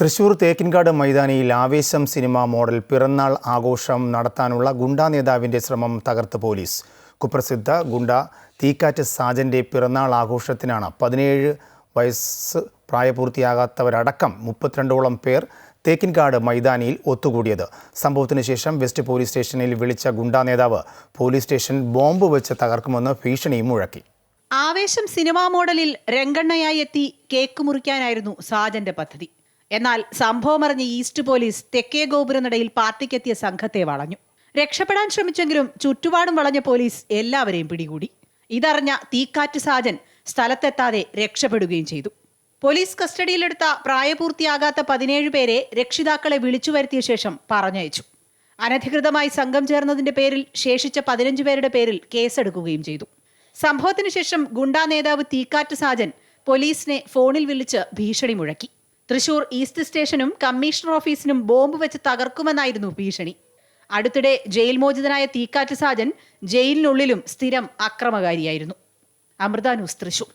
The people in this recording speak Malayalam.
തൃശൂർ തേക്കിൻകാട് മൈതാനിയിൽ ആവേശം സിനിമ മോഡൽ പിറന്നാൾ ആഘോഷം നടത്താനുള്ള ഗുണ്ടാ നേതാവിന്റെ ശ്രമം തകർത്ത് പോലീസ്. കുപ്രസിദ്ധ ഗുണ്ട തീക്കാറ്റ് സാജന്റെ പിറന്നാൾ ആഘോഷത്തിനാണ് പതിനേഴ് വയസ്സ് പ്രായപൂർത്തിയാകാത്തവരടക്കം മുപ്പത്തിരണ്ടോളം പേർ തേക്കിൻകാട് മൈതാനിയിൽ ഒത്തുകൂടിയത്. സംഭവത്തിന് ശേഷം വെസ്റ്റ് പോലീസ് സ്റ്റേഷനിൽ വിളിച്ച ഗുണ്ടാ നേതാവ് പോലീസ് സ്റ്റേഷൻ ബോംബ് വെച്ച് തകർക്കുമെന്ന് ഭീഷണി മുഴക്കി. ആവേശം സിനിമാ മോഡലിൽ രംഗണ്ണയായി എത്തി കേക്ക് മുറിക്കാനായിരുന്നു സാജന്റെ പദ്ധതി. എന്നാൽ സംഭവമറിഞ്ഞ് ഈസ്റ്റ് പോലീസ് തെക്കേ ഗോപുരനടയിൽ പാർട്ടിക്കെത്തിയ സംഘത്തെ വളഞ്ഞു. രക്ഷപ്പെടാൻ ശ്രമിച്ചെങ്കിലും ചുറ്റുപാടും വളഞ്ഞ പോലീസ് എല്ലാവരെയും പിടികൂടി. ഇതറിഞ്ഞ തീക്കാറ്റ് സാജൻ സ്ഥലത്തെത്താതെ രക്ഷപ്പെടുകയും ചെയ്തു. പോലീസ് കസ്റ്റഡിയിലെടുത്ത പ്രായപൂർത്തിയാകാത്ത പതിനേഴ് പേരെ രക്ഷിതാക്കളെ വിളിച്ചു വരുത്തിയ ശേഷം പറഞ്ഞയച്ചു. അനധികൃതമായി സംഘം ചേർന്നതിന്റെ പേരിൽ ശേഷിച്ച പതിനഞ്ച് പേരുടെ പേരിൽ കേസെടുക്കുകയും ചെയ്തു. സംഭവത്തിന് ശേഷം ഗുണ്ടാ നേതാവ് തീക്കാറ്റ് സാജൻ പോലീസിനെ ഫോണിൽ വിളിച്ച് ഭീഷണി മുഴക്കി. തൃശൂർ ഈസ്റ്റ് സ്റ്റേഷനും കമ്മീഷണർ ഓഫീസിനും ബോംബ് വെച്ച് തകർക്കുമെന്നായിരുന്നു ഭീഷണി. അടുത്തിടെ ജയിൽ മോചിതനായ തീക്കാറ്റ് സാജൻ ജയിലിനുള്ളിലും സ്ഥിരം അക്രമകാരിയായിരുന്നു. അമൃത ന്യൂസ് തൃശൂർ.